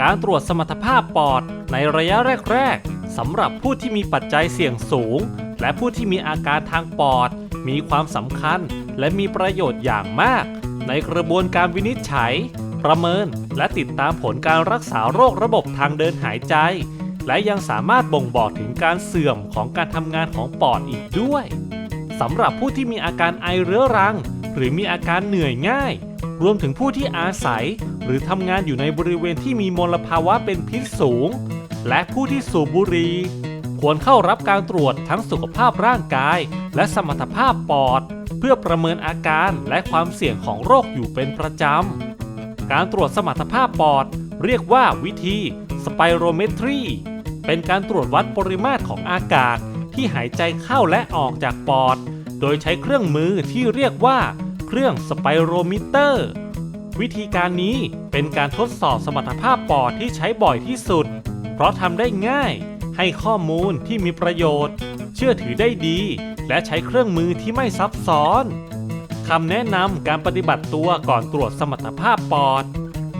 การตรวจสมรรถภาพปอดในระยะแรก ๆสำหรับผู้ที่มีปัจจัยเสี่ยงสูง และผู้ที่มีอาการทางปอด มีความสำคัญ และมีประโยชน์อย่างมาก ในกระบวนการวินิจฉัย ประเมิน และติดตามผลการรักษาโรคระบบทางเดินหายใจ และยังสามารถบ่งบอกถึงการเสื่อมของการทำงานของปอดอีกด้วยสำหรับผู้ที่มีอาการไอเรื้อรัง หรือมีอาการเหนื่อยง่าย รวมถึงผู้ที่อาศัย หรือทำงานอยู่ในบริเวณที่มีมลภาวะเป็นพิษสูง และผู้ที่สูบบุหรี่ควรเข้ารับการตรวจทั้งสุขภาพร่างกาย และสมรรถภาพปอด เพื่อประเมินอาการและความเสี่ยงของโรคอยู่เป็นประจำ การตรวจสมรรถภาพปอด เรียกว่าวิธีสไปโรเมตรี เป็นการตรวจวัดปริมาตรของอากาศที่หายใจเข้าและออกจากปอด โดยใช้เครื่องมือที่เรียกว่า รื่องสไปโรมิเตอร์ วิธีการนี้เป็นการทดสอบสมรรถภาพปอดที่ใช้บ่อยที่สุด เพราะทำได้ง่าย ให้ข้อมูลที่มีประโยชน์ เชื่อถือได้ดี และใช้เครื่องมือที่ไม่ซับซ้อนคำแนะนำการปฏิบัติตัวก่อนตรวจสมรรถภาพปอด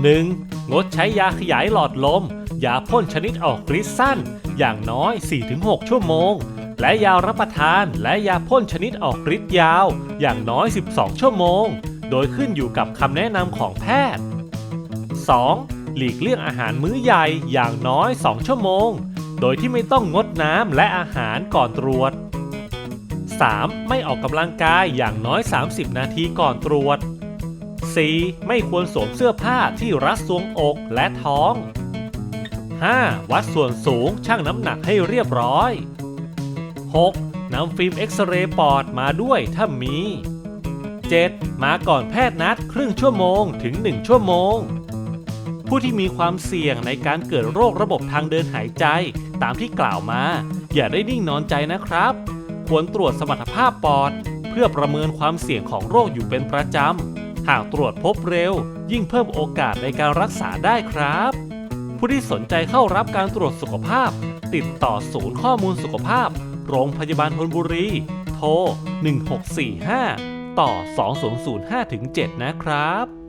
1. งดใช้ยาขยายหลอดลม ยาพ่นชนิดออกฤทธิ์สั้น อย่างน้อย 4-6 ชั่วโมง และยารับประทานและยาพ่นชนิดออกฤทธิ์ยาว อย่างน้อย 12 ชั่วโมง โดยขึ้นอยู่กับคำแนะนำของแพทย์ 2. หลีกเลี่ยงอาหารมื้อใหญ่อย่างน้อย 2 ชั่วโมง โดยที่ไม่ต้องงดน้ำและอาหารก่อนตรวจ 3. ไม่ออกกำลังกายอย่างน้อย 30 นาทีก่อนตรวจ 4. ไม่ควรสวมเสื้อผ้าที่รัดทรวงอกและท้อง 5. วัดส่วนสูงชั่งน้ำหนักให้เรียบร้อย 6. นำฟิล์มเอ็กซเรย์ปอดมาด้วยถ้ามี 7. มาก่อนแพทย์นัดครึ่งชั่วโมงถึง 1 ชั่วโมง ผู้ที่มีความเสี่ยงในการเกิดโรคระบบทางเดินหายใจตามที่กล่าวมา อย่าได้นิ่งนอนใจนะครับ ควรตรวจสมรรถภาพปอด เพื่อประเมินความเสี่ยงของโรคอยู่เป็นประจำ หากตรวจพบเร็ว ยิ่งเพิ่มโอกาสในการรักษาได้ครับ ผู้ที่สนใจเข้ารับการตรวจสุขภาพ ติดต่อศูนย์ข้อมูลสุขภาพ โรงพยาบาลธนบุรี โทร 1645 ต่อ 2005-7 นะครับ